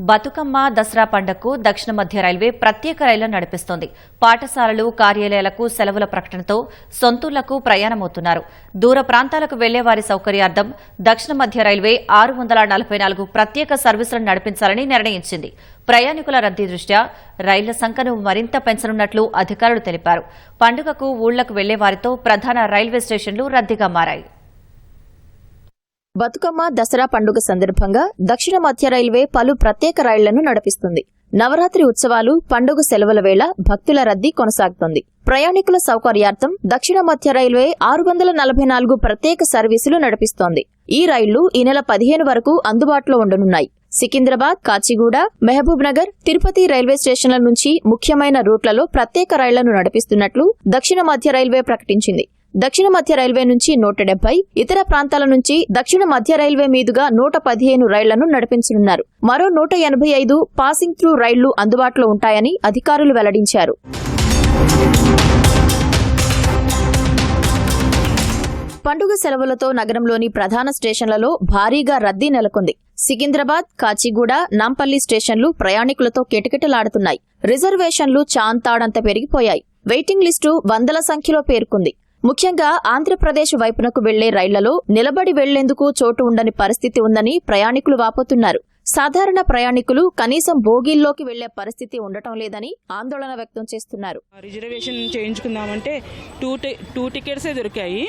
బతుకమ్మ దసరా పండగకు దక్షిణ మధ్య రైల్వే ప్రత్యేక రైళ్ళను నడిపిస్తోంది. పాఠశాలలు కార్యాలయాలకు సెలవుల ప్రకటనతో సొంతూళ్ళకు ప్రయాణమవుతున్నారు. దూర ప్రాంతాలకు వెళ్ళే వారి సౌకర్యార్థం దక్షిణ మధ్య రైల్వే ఆరు వందల నలభై నాలుగు ప్రత్యేక సర్వీసులను నడిపించాలని నిర్ణయించింది. ప్రయాణికుల రద్దీ దృష్ట్యా రైళ్ళ సంఖ్యను మరింత పెంచనున్నట్లు అధికారులు తెలిపారు. పండుగకు ఊళ్ళకు వెళ్ళే వారితో ప్రధాన రైల్వే స్టేషన్లు రద్దీగా మారాయి. బతుకమ్మ దసరా పండుగ సందర్భంగా దక్షిణ మధ్య రైల్వే పలు ప్రత్యేక రైళ్ళను నడిపిస్తుంది. నవరాత్రి ఉత్సవాలు పండుగ సెలవుల వేళ భక్తుల రద్దీ కొనసాగుతోంది. ప్రయాణికుల సౌకర్యార్థం దక్షిణ మధ్య రైల్వే ఆరు వందల నలభై నాలుగు ప్రత్యేక సర్వీసులు నడిపిస్తోంది. ఈ రైళ్ళు ఈ నెల పదిహేను వరకు అందుబాటులో ఉండనున్నాయి. సికింద్రాబాద్ కాచిగూడ మహబూబ్ నగర్ తిరుపతి రైల్వే స్టేషన్ల నుంచి ముఖ్యమైన రూట్లలో ప్రత్యేక రైళ్ళను నడిపిస్తున్నట్లు దక్షిణ మధ్య రైల్వే ప్రకటించింది. దక్షిణ మధ్య రైల్వే నుంచి నూట డెబ్బై ఇతర ప్రాంతాల నుంచి దక్షిణ మధ్య రైల్వే మీదుగా నూట పదిహేను రైళ్ళను నడిపించనున్నారు. మరో నూట ఎనభై ఐదు పాసింగ్ త్రూ రైళ్ళు అందుబాటులో ఉంటాయని అధికారులు వెల్లడించారు. పండుగ సెలవులతో నగరంలోని ప్రధాన స్టేషన్లలో భారీగా రద్దీ నెలకొంది. సికింద్రాబాద్ కాచిగూడ నాంపల్లి స్టేషన్లు ప్రయాణికులతో కిటకిటలాడుతున్నాయి. రిజర్వేషన్లు చాంతాడంత పెరిగిపోయాయి. వెయిటింగ్ లిస్టు వందల సంఖ్యలో పేర్కొంది. ముఖ్యంగా ఆంధ్రప్రదేశ్ వైపునకు వెళ్ళే రైళ్ళలో నిలబడి వెళ్ళేందుకు చోటు ఉండని పరిస్థితి ఉందని ప్రయాణికులు వాపోతున్నారు. సాధారణ ప్రయాణికులు కనీసం బోగీల్లోకి వెళ్ళే పరిస్థితి ఉండటం లేదని ఆందోళన వ్యక్తం చేస్తున్నారు. రిజర్వేషన్ చేయించుకుందామంటే టూ టి- టూ టికెట్సే దొరికాయి.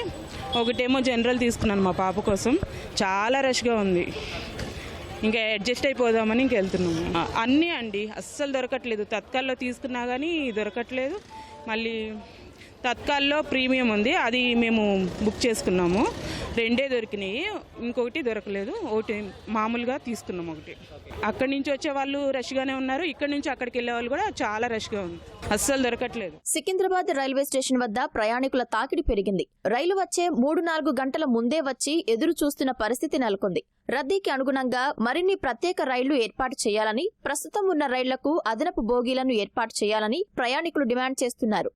ఒకటేమో జనరల్ తీసుకున్నాను మా పాప కోసం. చాలా రష్గా ఉంది. ఇంకా అడ్జస్ట్ అయిపోదామని ఇంక వెళ్తున్నాము. అన్నీ అండి. అస్సలు దొరకట్లేదు. తత్కాల్లో తీసుకున్నా కానీ దొరకట్లేదు. మళ్ళీ తత్కాల్లో ప్రీమియం ఉంది. అది మేము బుక్ చేసుకున్నాము. రెండే దొరికినాయి. ఇంకొకటి దొరకలేదు. ఒకటి మామూలుగా తీసుకున్నాం ఒకటి. అక్కడి నుంచి వచ్చే వాళ్ళు రష్గానే ఉన్నారు. ఇక్కడ నుంచి అక్కడికి వెళ్ళే వాళ్ళు కూడా చాలా రష్గా ఉంది అస్సలు దొరకట్లేదు. సికింద్రాబాద్ రైల్వే స్టేషన్ వద్ద ప్రయాణికుల తాకిడి పెరిగింది. రైలు వచ్చే మూడు నాలుగు గంటల ముందే వచ్చి ఎదురు చూస్తున్న పరిస్థితి నెలకొంది. రద్దీకి అనుగుణంగా మరిన్ని ప్రత్యేక రైళ్ళు ఏర్పాటు చేయాలని ప్రస్తుతం ఉన్న రైళ్ళకు అదనపు బోగీలను ఏర్పాటు చేయాలని ప్రయాణికులు డిమాండ్ చేస్తున్నారు.